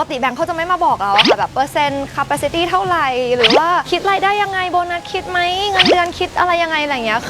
กติแบงค์เขาจะไม่มาบอกเราอะค่ะแบบเปอร์เซ็นต์ capacity เท่าไหร่ หรือว่าคิดรายได้ยังไงโบนัสคิดไหมเงินเดือนคิดอะไรยังไงอะไรอย่างเงี้ย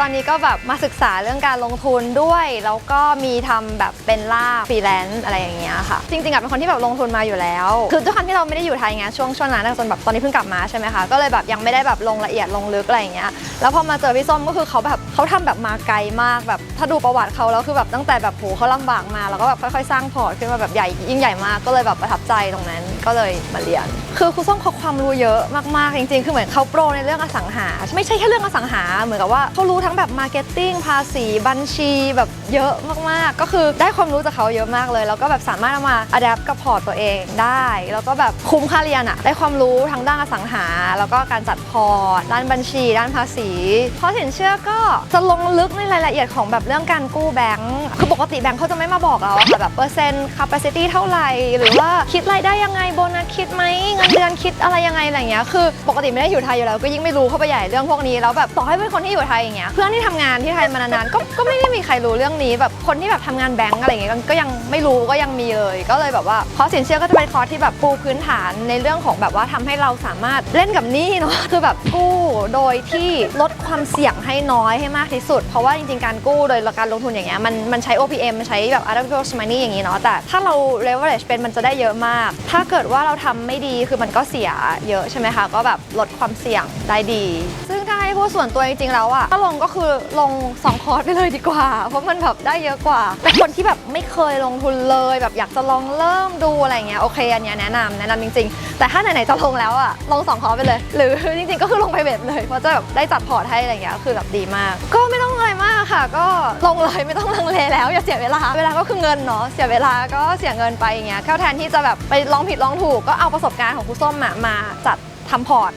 ตอนนี้ก็แบบมาศึกษาเรื่องการลงทุนด้วย แล้วก็มีทำแบบเป็นล่าฟรีแลนซ์อะไรอย่างเงี้ยค่ะ จริงๆอะเป็นคนที่แบบลงทุนมาอยู่แล้ว คือด้วยความที่เราไม่ได้อยู่ไทยไงช่วงช่วงนั้นจนแบบตอนนี้เพิ่งกลับมาใช่ไหมคะ ก็เลยแบบยังไม่ได้แบบลงละเอียดลงลึกอะไรอย่างเงี้ย แล้วพอมาเจอพี่ส้มก็คือเขาแบบเขาทำแบบมาไกลมากแบบถ้าดูประวัติเขาแล้วคือแบบตั้งแต่แบบโหเขาลำบากมาแล้วก็แบบค่อยๆ สร้างพอร์ตขึ้นมาแบบใหญ่ยิ่งใหญ่มากก็เลยแบบประทับใจตรงนั้นก็เลยมาเรียน คือครูส้มเขาความรู้เยอะมากๆจริงๆ คือเหมือนเขาโปรในเรื่องอสังหา ไม่ใช่แค่เรื่องอสังหาเหมือนกับว่าเขารู้ทั้งแบบมาร์เก็ตติ้งภาษีบัญชีแบบเยอะมากๆ ก็คือได้ความรู้จากเขาเยอะมากเลย แล้วก็แบบสามารถเอามาอัดแอปกับพอร์ตตัวเองได้ แล้วก็แบบคุ้มค่าเรียนอะได้ความรู้ทั้งด้านอสังหา แล้วก็การจัดพอร์ตด้านบัญชี ด้านภาษีเพราะสินเชื่อก็จะลงลึกในรายละเอียดของแบบเรื่องการกู้แบงก์คือปกติแบงก์เขาจะไม่มาบอกเราอะค่ะแบบเปอร์เซ็นต์ capacity เท่าไหร่ หรือว่าคิดรายได้ยังไงโบนัสคิดไหมเงินเดือนคิดอะไรยังไงอะไรเงี้ยคือ ปกติไม่ได้อยู่ไทยอยู่แล้วก็ยิ่งไม่รู้เข้าไปใหญ่เรื่องพวกนี้แล้วแบบต่อให้เป็นคนที่อยู่ไทยอย่างเงี้ยพื่อนที่ทำงานที่ไทยมานานๆก็ก็ไม่ได้มีใครรู้เรื่องนี้แบบคนที่แบบทำงานแบงก์อะไรเงี้ยก็ยังไม่รู้ก็ยังมีเลย ก็เลยแบบว่าคอร์สสินเชื่อก็จะเป็นคอร์สที่แบบปูพื้นฐานในเรื่องของแบบว่าทำให้เราสามารถเล่นกับหนี้เนาะคือแบบกู้โดยที่ลดความเสี่ยงให้น้อยให้มากที่สุด เพราะว่าจริงๆการกู้โดยการลงทุนอย่างเงี้ยมันมันใช้ OPM มันใช้แบบ other people's money อย่างงี้เนาะแต่ถ้าเรา leverage เป็นมันจะได้เยอะมาก ถ้าเกิดว่าเราทำไม่ดีคือมันก็เสียเยอะใช่ไหมคะก็แบบลดความเสี่ยงได้ดี ซึ่งถ้า ส่วนตัวจริงๆแล้วอะถ้าลงก็คือลงสองคอร์สไปเลยดีกว่า เพราะมันแบบได้เยอะกว่า แต่คนที่แบบไม่เคยลงทุนเลยแบบอยากจะลองเริ่มดูอะไรเงี้ยโอเคอันเนี้ยแนะนำแนะนำจริง ๆ แต่ถ้าไหนๆจะลงแล้วอะลงสองคอร์สไปเลย หรือจริงๆ ก็คือลงไปเว็บเลยเพราะจะแบบได้จัดพอร์ตให้อะไรเงี้ยคือแบบดีมาก ก็ไม่ต้องอะไรมากค่ะ ก็ลงเลยไม่ต้องลังเลแล้วอย่าเสียเวลาเวลาก็คือเงินเนาะเสียเวลาก็เสียเงินไปอย่างเงี้ยแค่แทนที่จะแบบไปลองผิดลองถูกก็เอาประสบการณ์ของครูส้มมาจัดทำพอร์ต